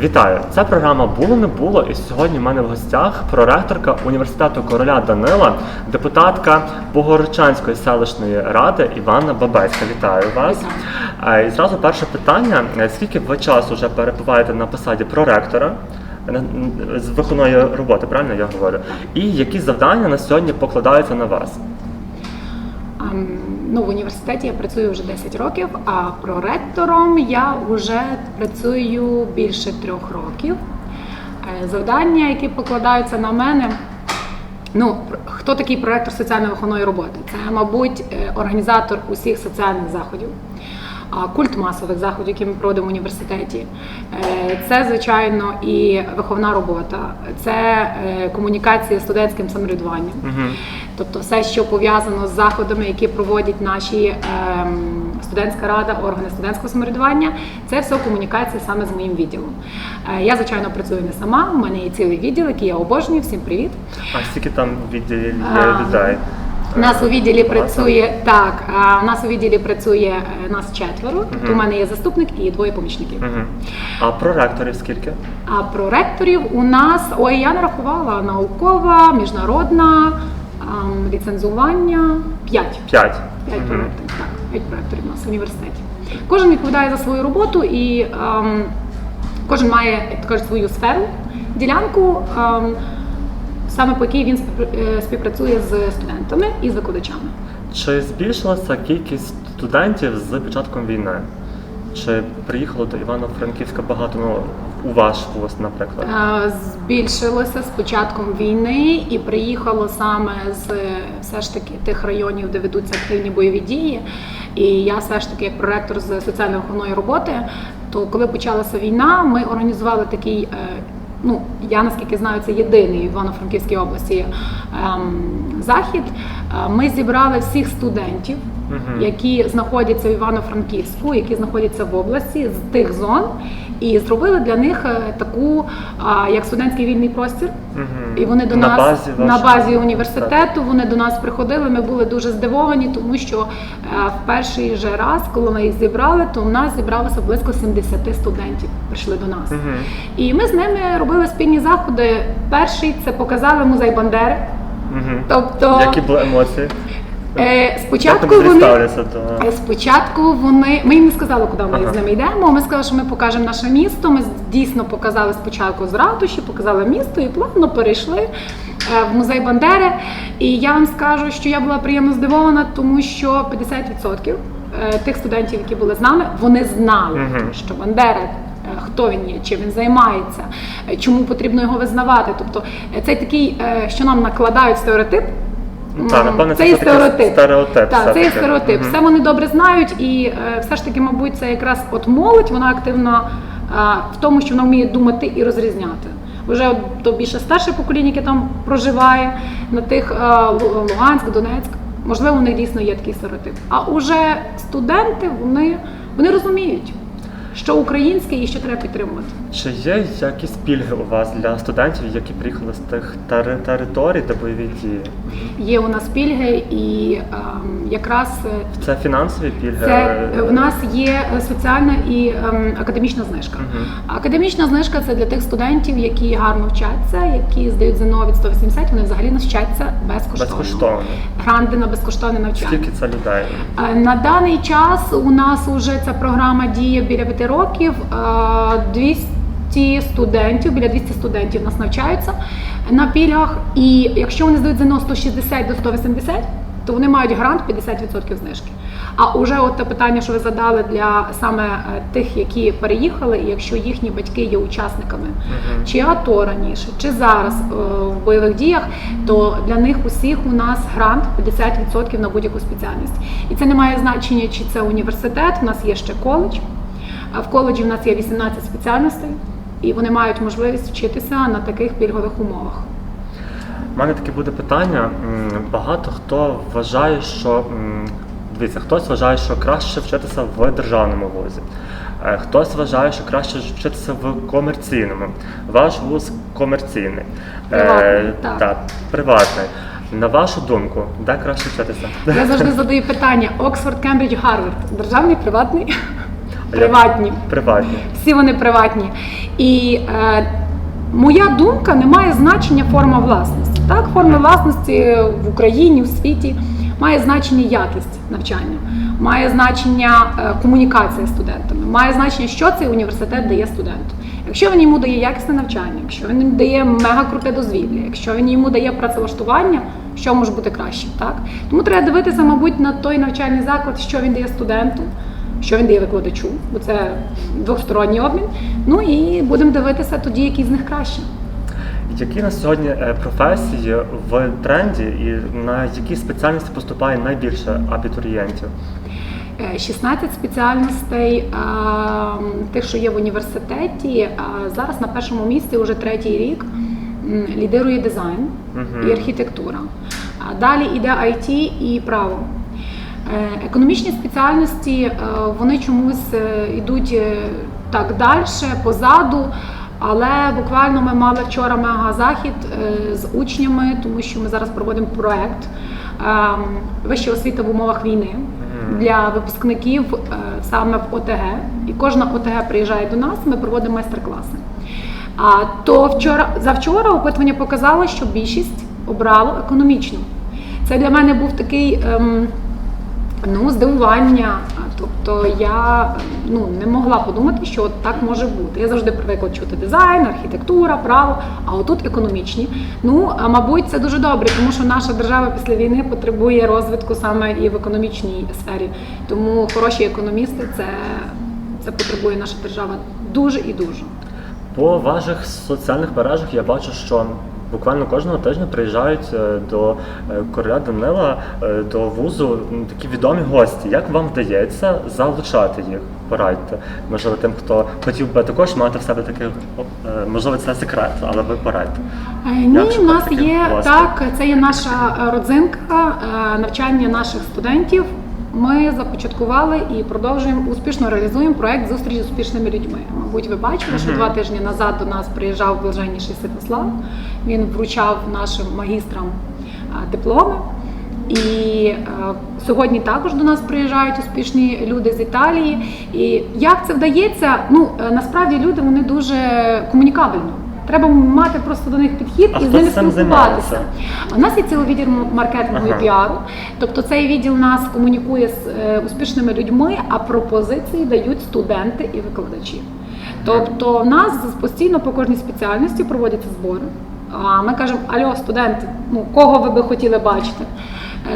Вітаю! Це програма Було не було. І сьогодні в мене в гостях проректорка університету короля Данила, депутатка Богородчанської селищної ради Іванна Бабецька. Вітаю вас. Е, І зразу перше питання: скільки ви часу вже перебуваєте на посаді проректора? З виховної роботи, правильно я говорю? І які завдання на сьогодні покладаються на вас? Ну, в університеті я працюю вже 10 років, а проректором я вже працюю більше трьох років. Е, Завдання, які покладаються на мене. Ну, хто такий проректор соціально-виховної роботи? Це, мабуть, е, організатор усіх соціальних заходів, культ масових заходів, які ми проводимо в університеті. Е, Це, звичайно, і виховна робота, це е, комунікація з студентським самоврядуванням. Тобто все, що пов'язано з заходами, які проводять наші ем, студентська рада, органи студентського самоврядування, це все комунікація саме з моїм відділом. Е, я, звичайно, працюю не сама. У мене є цілий відділ, який я обожнюю. Всім привіт. А скільки там відділів є людей? У нас у відділі працює так. а, У нас у відділі працює е, нас четверо. Тобто у мене є заступник і двоє помічників. Мгм. А проректорів скільки? А про ректорів у нас ой, я нарахувала наукова, міжнародна, ем, ліцензування п'ять. П'ять. П'ять Мгм. проєктів, так, п'ять проєктів у нас в університеті. Кожен відповідає за свою роботу і ем, кожен має, як то кажуть, свою сферу, ділянку, ем, саме по якій він е, співпрацює з студентами і з викладачами. Чи збільшилася кількість студентів з початком війни? Чи приїхало до Івано-Франківська багато ну, у ваш вуз, наприклад? Е, Збільшилося з початком війни і приїхало саме з е, все ж таки тих районів, де ведуться активні бойові дії. І я все ж таки, як проректор з соціально-охоронної роботи, то коли почалася війна, ми організували такий. Ну, я наскільки знаю, це єдиний в Івано-Франківській області ем, захід. Е, Ми зібрали всіх студентів, Мгм. які знаходяться в Івано-Франківську, які знаходяться в області з тих зон, і зробили для них е, таку, як студентський вільний простір. Мгм. І вони до На нас базі на базі університету. Вони до нас приходили. Ми були дуже здивовані, тому що е, в перший же раз, коли ми їх зібрали, то у нас зібралося близько 70 студентів. Прийшли до нас. Мгм. І ми з ними робили спільні заходи. Перший це показали музей Бандери. Мгм. Тобто Які були емоції? Е, спочатку вони вони до Е, Спочатку вони ми їм не сказали, куди ми Ага. з ними йдемо. Ми сказали, що ми покажемо наше місто. Ми дійсно показали спочатку з ратуші, показали місто і плавно перейшли е, в музей Бандери. І я вам скажу, що я була приємно здивована, тому що 50% е, тих студентів, які були з нами, вони знали, Мгм. що Бандера. е, Хто він є, чим він займається, е, чому потрібно його визнавати? Тобто е, це такий, е, що нам накладають стереотип, Та, напевно, це це стереотип. стереотип Так, це все-таки. стереотип. Мгм. Все вони добре знають, і е, все ж таки, мабуть, це якраз от молодь, вона активна е, в тому, що вона вміє думати і розрізняти. Вже то більше старше покоління, яке там проживає на тих е, Луганськ, Донецьк. Можливо, у них дійсно є такий стереотип. А уже студенти вони, вони розуміють, що українське і що треба підтримувати. Чи є якісь пільги у вас для студентів, які приїхали з тих тери- територій, де бойові дії? Є у нас пільги, і ем, якраз е, Це фінансові пільги? Це в нас є е, соціальна і ем, академічна знижка. Мгм. Академічна знижка це для тих студентів, які гарно вчаться, які здають ЗНО від 180, вони взагалі навчаться безкоштовно. безкоштовно. Гранди на безкоштовне навчання. Скільки це людей? Е, На даний час у нас вже ця програма діє біля 5 років. Е, 200 студентів, біля 200 студентів нас навчаються на пільгах. І якщо вони здають ЗНО 160 до 180, то вони мають грант 50% знижки. А уже от те питання, що ви задали для саме е, тих, які переїхали, і якщо їхні батьки є учасниками чи АТО раніше, чи зараз е, в бойових діях, то для них усіх у нас грант 50% на будь-яку спеціальність. І це не має значення, чи це університет, у нас є ще коледж. А в коледжі в нас є 18 спеціальностей, і вони мають можливість вчитися на таких пільгових умовах. У мене таке буде питання. Багато хто вважає, що дивіться, хтось вважає, що краще вчитися в державному вузі. Е, Хтось вважає, що краще вчитися в комерційному. Ваш вуз комерційний. Е, Приватний, так. так, приватний. На вашу думку, де краще вчитися? Я завжди задаю питання: Оксфорд, Кембридж, Гарвард. Державний, приватний? Приватні. Приватні. Всі вони приватні. І е, моя думка не має значення форма власності. Так, форма власності в Україні, в світі має значення якість навчання, має значення е, комунікація з студентами, має значення, що цей університет дає студенту. Якщо він йому дає якісне навчання, якщо він йому дає мега круте дозвілля, якщо він йому дає працевлаштування, що може бути краще, так тому треба дивитися, мабуть, на той навчальний заклад, що він дає студенту, що він дає викладачу, бо це двосторонній обмін. Ну і будемо дивитися тоді, який з них краще. Які на сьогодні е, професії в тренді і на які спеціальності поступає найбільше абітурієнтів? Е, 16 спеціальностей тих, що є в університеті. Зараз на першому місці вже третій рік лідирує дизайн і архітектура. Далі йде IT і право. Е, Економічні спеціальності е, вони чомусь е, йдуть так далі, позаду. Але буквально ми мали вчора мега-захід з учнями, тому що ми зараз проводимо проект ем, вища освіта в умовах війни для випускників саме в ОТГ. І кожна ОТГ приїжджає до нас, ми проводимо майстер-класи. А то вчора завчора опитування показало, що більшість обрало економічну. Це для мене був такий ем, здивування. Тобто я ну, не могла подумати, що так може бути. Я завжди привикла чути дизайн, архітектура, право, а отут економічні. Ну, а мабуть, це дуже добре, тому що наша держава після війни потребує розвитку саме і в економічній сфері. Тому хороші економісти це, це потребує наша держава дуже і дуже. По ваших соціальних мережах я бачу, що буквально кожного тижня приїжджають е, до е, короля Данила е, до вузу такі відомі гості. Як вам вдається залучати їх? Порадьте. Можливо, тим, хто хотів би також мати в себе таких, е, можливо, це секрет, але ви порадьте. Ні, Як у нас є гостей? так. Це є наша родзинка навчання наших студентів. Ми започаткували і продовжуємо успішно реалізуємо проект зустріч з успішними людьми. Мабуть, ви бачили, що два тижні назад до нас приїжджав блаженніший Святослав. Він вручав нашим магістрам дипломи. І е, сьогодні також до нас приїжджають успішні люди з Італії. І як це вдається? Ну е, насправді люди вони дуже комунікабельні. Треба мати просто до них підхід А і з ними спілкуватися. У нас є цілий відділ маркетингу Ага. і піару. Тобто цей відділ нас комунікує з е, успішними людьми, а пропозиції дають студенти і викладачі. Тобто, в нас постійно по кожній спеціальності проводяться збори. А ми кажемо: Альо, студенти, ну кого ви би хотіли бачити?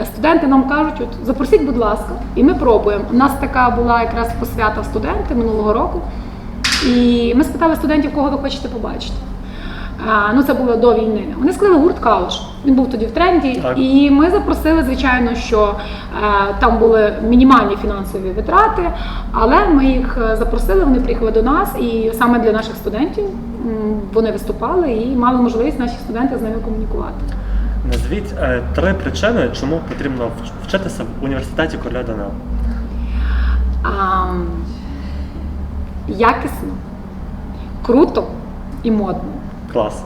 Е, Студенти нам кажуть, от запросіть, будь ласка, і ми пробуємо. У нас така була якраз посвята в студенти минулого року. І ми спитали студентів, кого ви хочете побачити. А, ну, це було до війни. Вони склали гурт Кауч. Він був тоді в тренді. Так. І ми запросили, звичайно, що е, там були мінімальні фінансові витрати, але ми їх е, запросили, вони приїхали до нас, і саме для наших студентів вони виступали і мали можливість наші студенти з ними комунікувати. Назвіть е, три причини, чому потрібно вчитися в університеті короля Данила. А, якісно, круто і модно. Клас.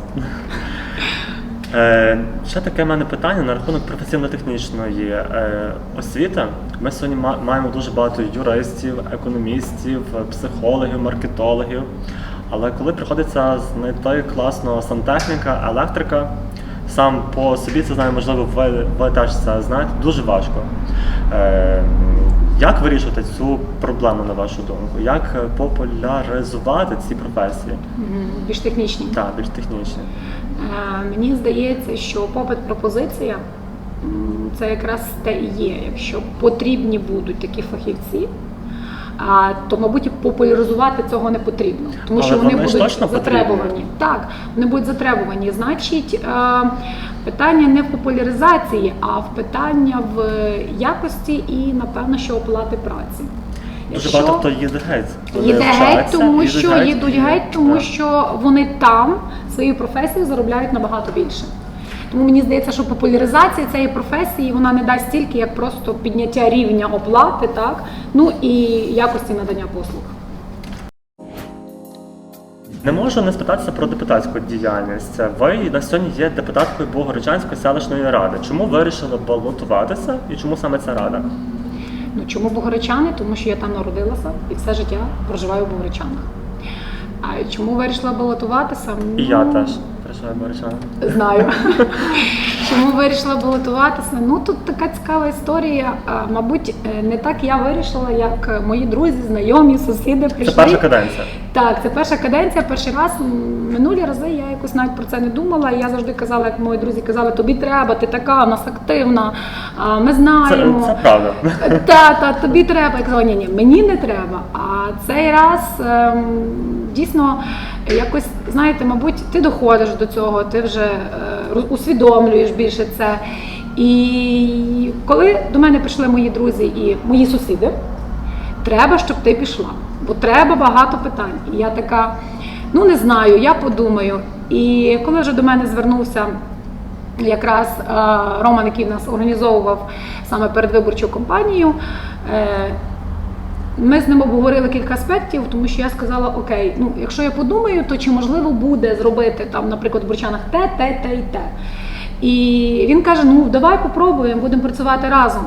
Е, ще таке в мене питання на рахунок професійно-технічної е, освіти. Ми сьогодні ма- маємо дуже багато юристів, економістів, психологів, маркетологів. Але коли приходиться знайти класного сантехніка, електрика, сам по собі це знаю, можливо, ви, ви теж це знаєте, дуже важко. Е, як вирішувати цю проблему, на вашу думку? Як е, популяризувати ці професії? Більш технічні. Так, більш технічні. Е, Мені здається, що попит пропозиція це якраз те і є. Якщо потрібні будуть такі фахівці, а, то, мабуть, популяризувати цього не потрібно, тому Але що вони, вони будуть точно потрібні. затребувані. Так, вони будуть затребувані. Значить, е, питання не в популяризації, а в питання в якості і, напевно, що оплати праці. Дуже багато хто їде геть. Їде геть, тому що їдуть геть, тому що вони там своєю професією заробляють набагато більше. Тому мені здається, що популяризація цієї професії вона не дасть стільки, як просто підняття рівня оплати, так ну і якості надання послуг. Не можу не спитатися про депутатську діяльність. Ви на сьогодні є депутаткою Богородчанської селищної ради. Чому вирішили балотуватися і чому саме ця рада? Ну чому Богородчани? Тому що я там народилася і все життя проживаю в Богородчанах. А чому вирішила балотуватися? І Ну, я теж прийшов Боричан. Знаю. Чому вирішила балотуватися? Ну тут така цікава історія. А, Мабуть, е, не так я вирішила, як мої друзі, знайомі, сусіди Це прийшли. перша каденція. Так, це перша каденція. Перший раз минулі рази я якось навіть про це не думала. Я завжди казала, як мої друзі казали, тобі треба, ти така, у нас активна. Ми знаємо. це правда. Та, та, тобі треба. Я казала, ні, ні, мені не треба. А цей раз ем, дійсно якось, знаєте, мабуть, ти доходиш до цього, ти вже е, усвідомлюєш більше це. І коли до мене прийшли мої друзі і мої сусіди, треба, щоб ти пішла. Бо треба багато питань. І я така, ну не знаю, я подумаю. І коли вже до мене звернувся якраз е, Роман, який нас організовував саме передвиборчу кампанію. е, Ми з ним обговорили кілька аспектів, тому що я сказала: Окей, ну якщо я подумаю, то чи можливо буде зробити там, наприклад, в Бурчанах те, те, те і те. І він каже: Ну давай попробуємо, будемо працювати разом.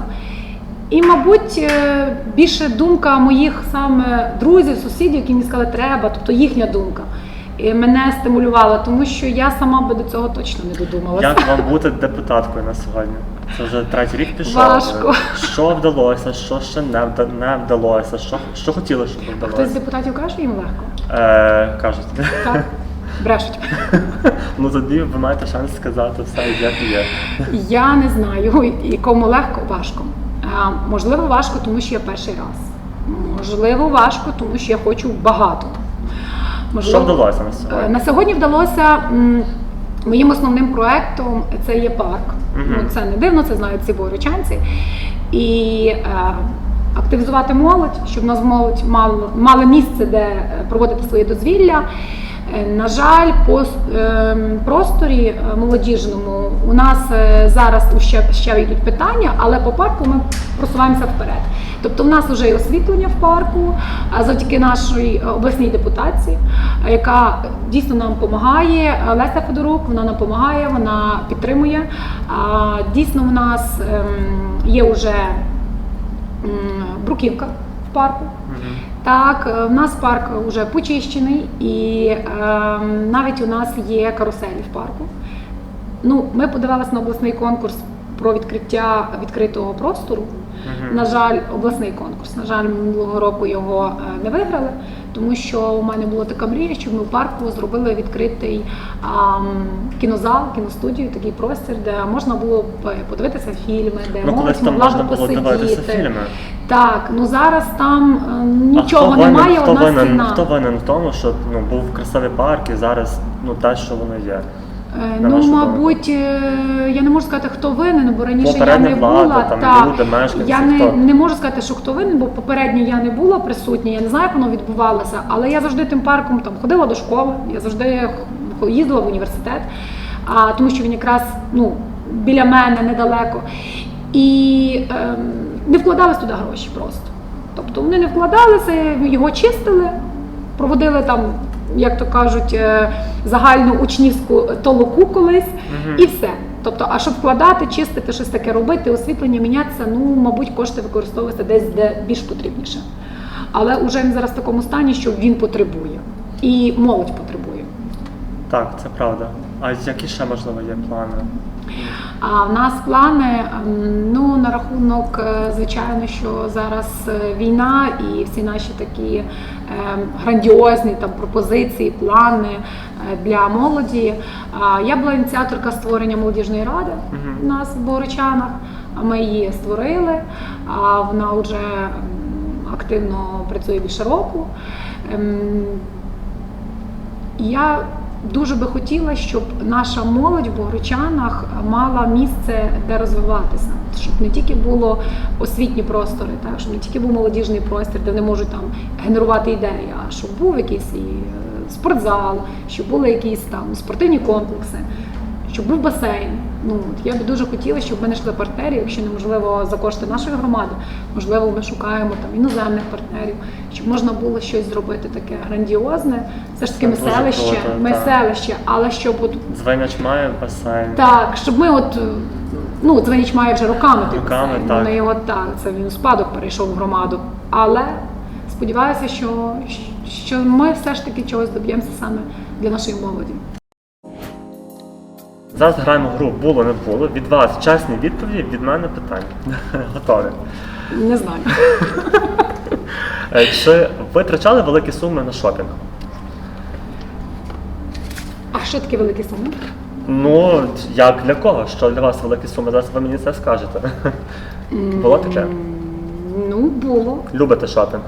І, мабуть, е, більше думка моїх саме друзів, сусідів, які мені сказали, треба, тобто їхня думка. І мене стимулювала, тому що я сама би до цього точно не додумалася. Як вам бути депутаткою на сьогодні? Це вже третій рік пішов. Важко. Що вдалося, що ще не, вда- не вдалося, що, що хотіли, щоб Хтось з депутатів каже, їм легко. Е, кажуть. Так, брешуть. ну тоді ви маєте шанс сказати все, як є. Я не знаю, і кому легко, важко. Можливо, важко, тому що я перший раз. Можливо, важко, тому що я хочу багато. Що вдалося на Е, сьогодні? На сьогодні вдалося моїм основним проектом це є парк. Ну, це не дивно, це знають всі борючанці. І е, активізувати молодь, щоб у нас молодь мала, мала місце, де е, проводити своє дозвілля. Е, На жаль, по е, просторі е, молодіжному у нас зараз ще, ще йдуть питання, але по парку ми просуваємося вперед. Тобто, в нас вже є освітлення в парку а завдяки нашій обласній депутації, яка дійсно нам допомагає. Леся Федорук, вона нам допомагає, вона підтримує. Дійсно, в нас ем, є вже бруківка в парку. Так, е, в нас парк вже почищений, і е, навіть у нас є каруселі в парку. Ну, ми подавалися на обласний конкурс про відкриття відкритого простору. Мгм. На жаль, обласний конкурс. На жаль, минулого року його е, не виграли, тому що у мене була така мрія, щоб ми в парку зробили відкритий а, кінозал, кіностудію, такий простір, де можна було б подивитися фільми, де Ну, молодь там могла б посидіти. фільми. Так, ну зараз там е, А нічого хто немає, винен, хто одна винен, стіна. хто винен в тому, що ну, був красивий парк і зараз ну, те, що воно є? Е, на Ну, вашу мабуть, е, я не можу сказати, хто винен, бо раніше я Попередня не влада, була. там, та, люди, мешканці, я не, хто? не можу сказати, що хто винен, бо попередньо я не була присутня, я не знаю, як воно відбувалося, але я завжди тим парком там ходила до школи, я завжди х- їздила в університет, а, тому що він якраз ну, біля мене недалеко. І ем, не вкладались туди гроші просто. Тобто вони не вкладалися, його чистили, проводили там, як то кажуть, е, загальну учнівську толоку колись, Мгм. і все. Тобто, а щоб вкладати, чистити, щось таке робити, освітлення мінятися, ну, мабуть, кошти використовуються десь де більш потрібніше. Але вже він зараз в такому стані, що він потребує. І молодь потребує. Так, це правда. А які ще можливо є плани? А в нас плани ем, ну на рахунок, е, звичайно, що зараз е, війна і всі наші такі грандіозні там пропозиції, плани е, для молоді. Я була ініціаторка створення молодіжної ради у нас в Боричанах. Ми її створили. А вона вже ем, активно працює більше року. Ем, я дуже би хотіла, щоб наша молодь в Богородчанах мала місце, де розвиватися, щоб не тільки було освітні простори, так щоб не тільки був молодіжний простір, де вони можуть там генерувати ідеї, а щоб був якийсь і е, спортзал, щоб були якісь там спортивні комплекси, щоб був басейн. Ну от я би дуже хотіла, щоб ми знайшли партнерів, якщо неможливо за кошти нашої громади, можливо, ми шукаємо там іноземних партнерів, щоб можна було щось зробити таке грандіозне. Це ж таки ми дуже селище, круто, ми так. селище, але щоб от Звиняч має басейн. так, щоб ми от Ну, Дзвенич має вже роками той Роками, басейн. так. Вони його так, це він у спадок перейшов в громаду. Але сподіваюся, що, що ми все ж таки чогось доб'ємося саме для нашої молоді. Зараз граємо гру було не було. Від вас чесні відповіді, від мене питання. Готові. Не знаю. Е, Чи ви витрачали великі суми на шопінг? А що таке великі суми? Ну, як для кого? Що для вас великі суми? Зараз ви мені це скажете. Було таке? Ну, було. Любите шопінг?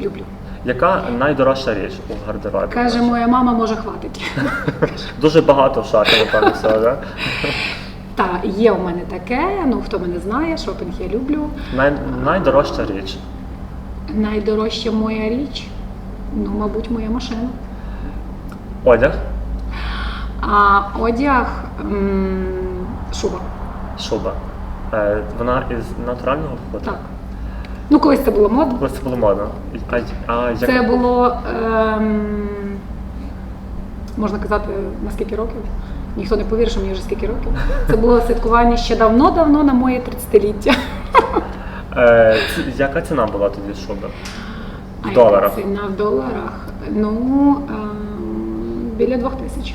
Люблю. Яка найдорожча річ у гардеробі? Каже, моя мама може хватить. Дуже багато шафі, напевно, да? Та є у мене таке. Ну хто мене знає, шопінг я люблю. Най... Найдорожча річ. Найдорожча моя річ, ну, мабуть, моя машина. Одяг, А одяг м, шуба. шуба. Е, вона із натурального входу? Так. Ну, колись це було модно. Це було модно. А, а як... Це було, ем, можна казати, на скільки років? Ніхто не повірить, що мені вже скільки років. Це було святкування ще давно-давно на моє 30-ліття. Е, ці- яка ціна була тоді шуби? А В доларах. яка Ціна в доларах. Ну, ем, біля двох тисяч.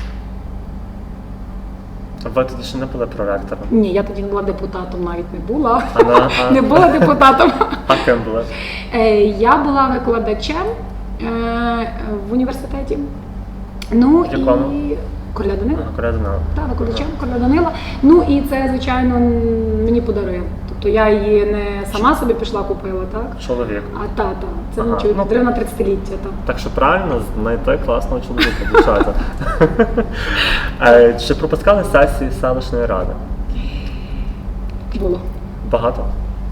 Ви тоді ще не були проректором. Ні, я тоді не була депутатом, навіть не була. А на- а- Не була депутатом. А ким були? Е, Я була викладачем е, в університеті. Ну Якому? і Короля Данила. А, Корея знала. Так, викладачем Короля Данила. Ну і це, звичайно, м, мені подарили. Тобто я її не сама собі пішла купила, так? Чоловік. А тата. Це Ага. чоловік Ну, на 30-ліття. Так. Так що правильно знайти класного чоловіка, дівчата. Е, Чи пропускали сесії селищної ради? Було. Багато?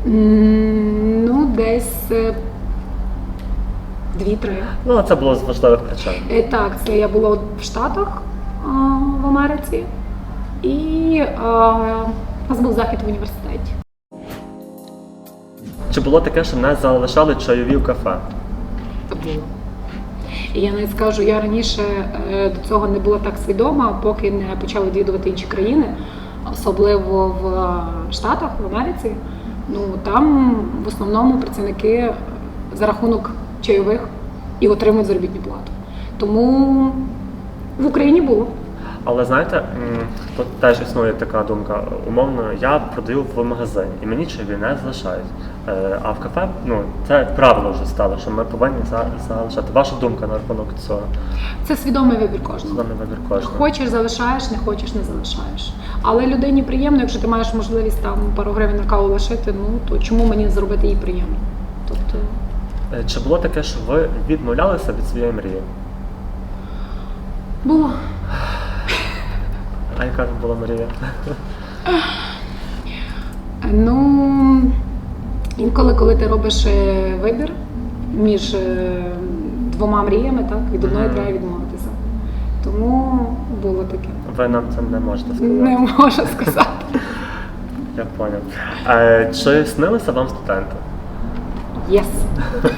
Ну, десь е, дві-три. Ну, це було з важливих причин. Е, Так, це я була в Штатах в Америці, і у нас був захід в університеті. Чи було таке, що не залишали чайові в кафе? Було. І я навіть скажу, я раніше е, до цього не була так свідома, поки не почала відвідувати інші країни, особливо в е, Штатах, в Америці. Ну там в основному працівники за рахунок чайових і отримують заробітну плату. Тому в Україні було. Але знаєте, тут теж існує така думка. Умовно, я продаю в магазині і мені чайові не залишають. Е, А в кафе, ну це правило вже стало, що ми повинні залишати. Ваша думка на рахунок цього? Це свідомий вибір кожного. Не вибір кожного. Хочеш, залишаєш, не хочеш, не залишаєш. Але людині приємно, якщо ти маєш можливість там пару гривень на каву лишити, ну то чому мені зробити їй приємно? Тобто Е, Чи було таке, що ви відмовлялися від своєї мрії? було. А яка була мрія? Ну інколи, коли ти робиш е, вибір між е, двома мріями, так від одної Мгм. треба відмовитися. Тому було таке. Ви нам це не можете сказати. Не можу сказати. Я поняв. Чи снилися вам студенти? Єс.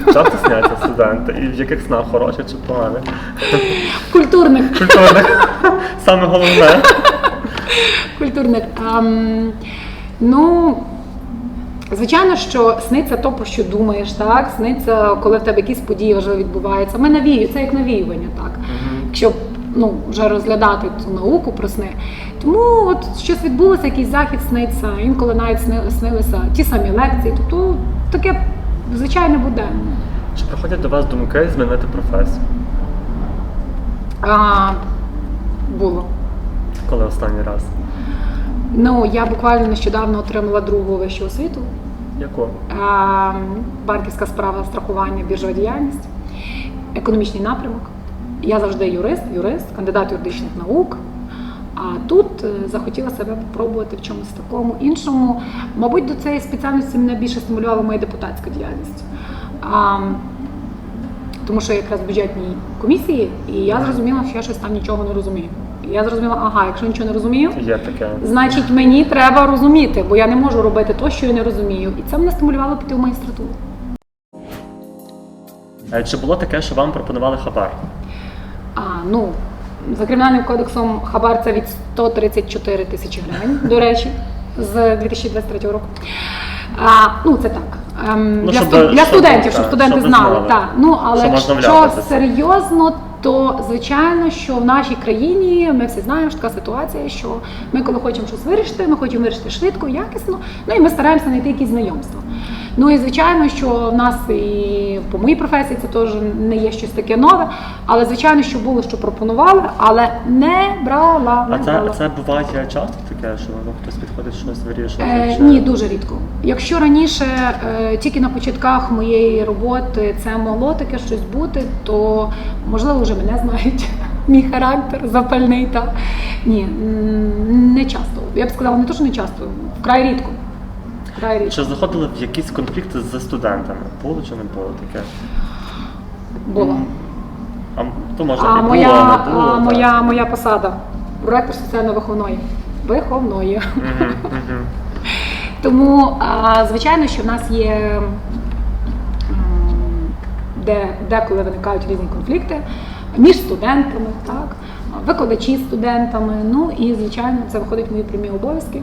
Часто сняться студенти? І в яких снах хороші чи погані? Культурних. Культурних. Саме головне. Культурних. Ну, звичайно, що сниться то, про що думаєш, так? Сниться, коли в тебе якісь події вже відбуваються. Ми навію, це як навіювання, так. Якщо ну, вже розглядати цю науку про сни. Тому от щось відбулося, якийсь захід сниться, інколи навіть сни- снилися ті самі лекції. Тобто таке звичайне буденне. Чи приходять до вас думки змінити професію? А, було. Коли останній раз? Ну, я буквально нещодавно отримала другу вищу освіту. Яку? Банківська справа страхування, біржова діяльність, економічний напрямок. Я завжди юрист, юрист, кандидат юридичних наук. А тут е, захотіла себе спробувати в чомусь такому іншому. Мабуть, до цієї спеціальності мене більше стимулювала моя депутатська діяльність. А, тому що я якраз в бюджетній комісії, і я зрозуміла, що я щось там нічого не розумію. Я зрозуміла, ага, якщо нічого не розумію, Є таке. Значить, мені треба розуміти, бо я не можу робити те, що я не розумію. І це мене стимулювало піти в магістратуру. Е, Чи було таке, що вам пропонували хабар? А ну за кримінальним кодексом хабар це від 134 тисячі гривень. До речі, з 2023 року. А, ну, це так. Ем, Ну, для, щоб- сту- для щоб- студентів, так, щоб студенти щоб знали. знали. Так. Ну, але Що можна якщо вляпатися. серйозно, то звичайно, що в нашій країні ми всі знаємо, що така ситуація, що ми, коли хочемо щось вирішити, ми хочемо вирішити швидко, якісно, ну і ми стараємося знайти якісь знайомства. Ну і звичайно, що в нас і по моїй професії це теж не є щось таке нове, але звичайно, що було, що пропонували, але не брала. Не А це, брала. це буває часто таке, що ну, хтось підходить щось вирішує? Е, чи- ні, дуже рідко. Якщо раніше е, тільки на початках моєї роботи це могло таке щось бути, то можливо вже мене знають. Мій характер запальний та ні, не часто. Я б сказала, не то, що не часто, вкрай рідко. Вкрай. Чи заходили в якісь конфлікти з студентами? Було чи не було таке? Було. А то може А і моя, було, не було. а, так. моя, моя посада проректор соціально-виховної. Виховної. Мгм, мгм. Тому, а, звичайно, що в нас є м, де, деколи виникають різні конфлікти між студентами, так, викладачі з студентами. Ну і звичайно, це виходить в мої прямі обов'язки.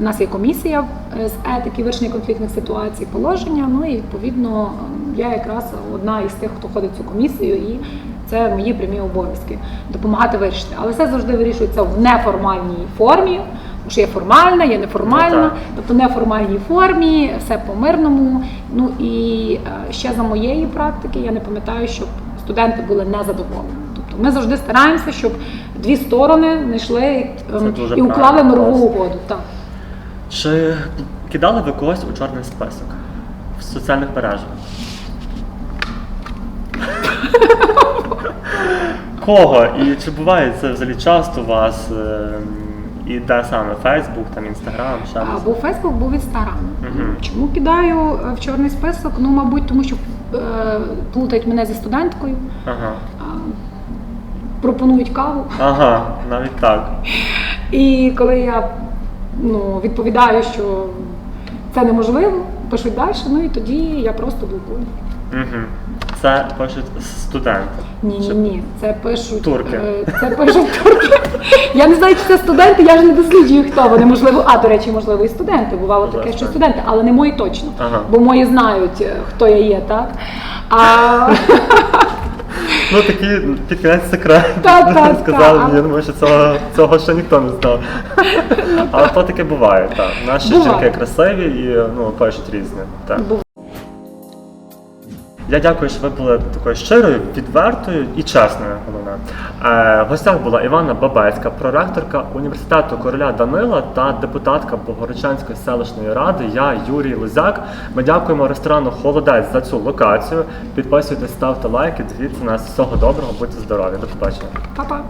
У нас є комісія е, з етики вирішення конфліктних ситуацій, положення. Ну і відповідно я якраз одна із тих, хто ходить в цю комісію, і це мої прямі обов'язки допомагати вирішити. Але все завжди вирішується в неформальній формі. Тому що є формальна, є неформальна, Ну, так. тобто неформальній формі, все по мирному. Ну і е, ще за моєї практики я не пам'ятаю, щоб студенти були незадоволені. Тобто ми завжди стараємося, щоб дві сторони знайшли ем, і уклали мирову угоду. Так. Чи кидали ви когось у чорний список в соціальних мережах? Кого? І чи буває це взагалі часто у вас? ем, І де саме? Фейсбук, там Інстаграм, ще А, десь? був Фейсбук, був Інстаграм. Мгм. Чому кидаю е, в чорний список? Ну, мабуть, тому що е, плутають мене зі студенткою, Ага. а, пропонують каву. Ага, навіть так. І коли я ну, відповідаю, що це неможливо, пишуть далі, ну і тоді я просто блокую. Угу. Це пишуть студенти. Ні, ні, ні, це пишуть Турки. е, Це пишуть турки. Я не знаю, чи це студенти, я ж не досліджую, хто вони. Можливо, а до речі, можливо, і студенти. Бувало таке, що студенти. студенти, але не мої точно. Ага. Бо мої знають, е, хто я є, так? А Ну такі під кінець секрет. Так, так, Сказали мені, я думаю, що цього, цього ще ніхто не знав. Але то таке буває, так. Наші жінки красиві і ну, пишуть різне. Я дякую, що ви були такою щирою, відвертою і чесною. Головне. В гостях була Івана Бабецька, проректорка університету короля Данила та депутатка Богородчанської селищної ради. Я Юрій Лузяк. Ми дякуємо ресторану Холодець за цю локацію. Підписуйтесь, ставте лайки, дивіться нас. Всього доброго, будьте здорові. До побачення. папа.